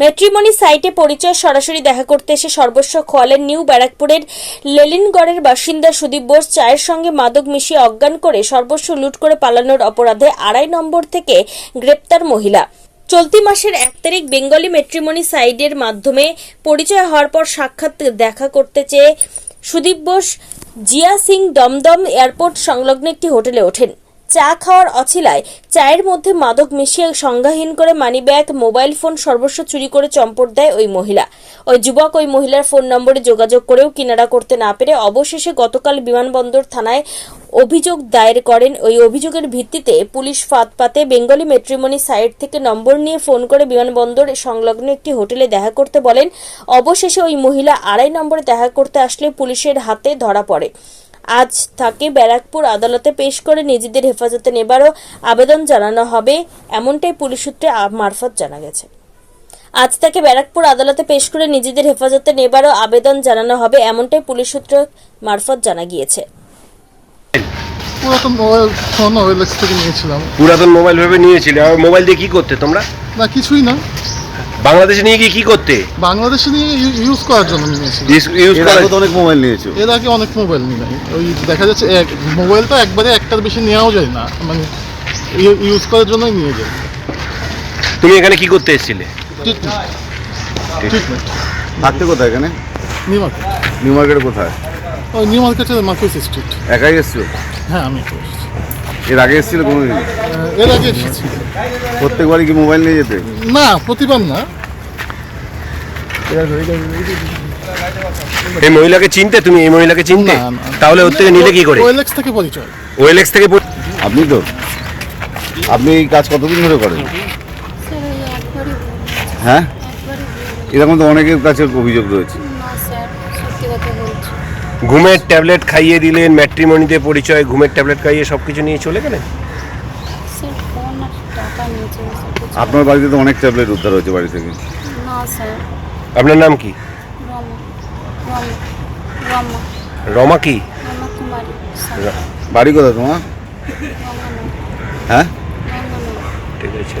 Matrimony সাইটে পরিচয় সরাসরি দেখা করতে এসে সর্বস্ব খোয়ালেন নিউ ব্যারাকপুরের লেলিনগড়ের বাসিন্দা সুদীপ বোস। চায়ের সঙ্গে মাদক মিশিয়ে অজ্ঞান করে সর্বস্ব লুট করে পালানোর অপরাধে আড়াই নম্বর থেকে গ্রেপ্তার মহিলা। চলতি মাসের এক তারিখ বেঙ্গলি ম্যাট্রিমনি সাইডের মাধ্যমে পরিচয় হওয়ার পর সাক্ষাৎ দেখা করতে চেয়ে সুদীপ বোস জিয়া সিং দমদম এয়ারপোর্ট সংলগ্ন একটি হোটেলে ওঠেন। চা খাওয়ার অছিলায় চায়ের মধ্যে মাদক মিশিয়ে সংজ্ঞাহীন করে মানিব্যাগ, মোবাইল ফোন সর্বস্ব চুরি করে চম্পট দেয় ওই মহিলা। ওই যুবক ওই মহিলার ফোন নম্বরে যোগাযোগ করেও কিনারা করতে না পেরে অবশেষে গতকাল বিমানবন্দর থানায় অভিযোগ দায়ের করেন। ওই অভিযোগের ভিত্তিতে পুলিশ ফাঁদ পাতে বেঙ্গলি মেট্রিমনি সাইট থেকে নম্বর নিয়ে ফোন করে বিমানবন্দর সংলগ্ন একটি হোটেলে দেখা করতে বলেন, অবশেষে ওই মহিলা আড়াই নম্বরে দেখা করতে আসলে পুলিশের হাতে ধরা পড়ে। আজ তাকে ব্যারাকপুর আদালতে পেশ করে নিজেদের হেফাজতে নেবারও আবেদন জানানো হবে এমনটাই পুলিশ সূত্রে মারফত জানা গেছে। আজ তাকে ব্যারাকপুর আদালতে পেশ করে নিজেদের হেফাজতে নেবারও আবেদন জানানো হবে এমনটাই পুলিশ সূত্র মারফত জানা গিয়েছে। পুরাতন মোবাইল ফোন ওয়েলএক্স থেকে নিয়েছিলাম। পুরাতন মোবাইল ভেবে নিয়েছিলে আর মোবাইল দিয়ে কি করতে তোমরা? না কিছুই না। বাংলাদেশে নিয়ে গিয়ে কি করতে? বাংলাদেশে নিয়ে ইউজ করার জন্য নিয়েছিলাম ইউজ এর করা আগে তো অনেক মোবাইল নিয়েছো এর আগে অনেক মোবাইল নিই নাই ওই দেখা যাচ্ছে এক মোবাইল তো একবারে একটার বেশি নেওয়াও যায় না। মানে ইউজ করার জন্যই নিয়ে যাই তুমি এখানে কি করতে এসেছিলে? ট্রিটমেন্ট থাকতে কোথায় এখানে? নিউ মার্কেট নিউ মার্কেটে কোথায়? ওই নিউ মার্কেটের মার্কেট স্ট্রিট একাই এসছো? হ্যাঁ আমি এসেছি। এর আগে এসেছিল কোনো দিন এর আগে এসেছি প্রত্যেকবারই কি মোবাইল নিয়ে যেতে? না প্রতিবার না। এই মহিলাকে চিনতে? তুমি এই মহিলাকে চিনতে। তাহলে ওর থেকে নিলে কি করে? ওয়েলএক্স থেকে পরিচয়। ওএলএক্স থেকে আপনি তো? আপনি এই কাজ কতদিন ধরে করেন। হ্যাঁ। এরকম তো অনেকের কাছে অভিযোগ রয়েছে। ঘুমের ট্যাবলেট খাইয়ে দিলেন ম্যাট্রিমনিতে পরিচয় ঘুমের ট্যাবলেট খাইয়ে সব কিছু নিয়ে চলে গেলেন আপনার বাড়িতে তো অনেক ট্যাবলেট উদ্ধার হয়েছে বাড়ি থেকে। আপনার নাম কি? রমা রমা রমা। রমা কি? বাড়ি কোথায় তোমার? হ্যাঁ? ঠিক আছে।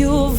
you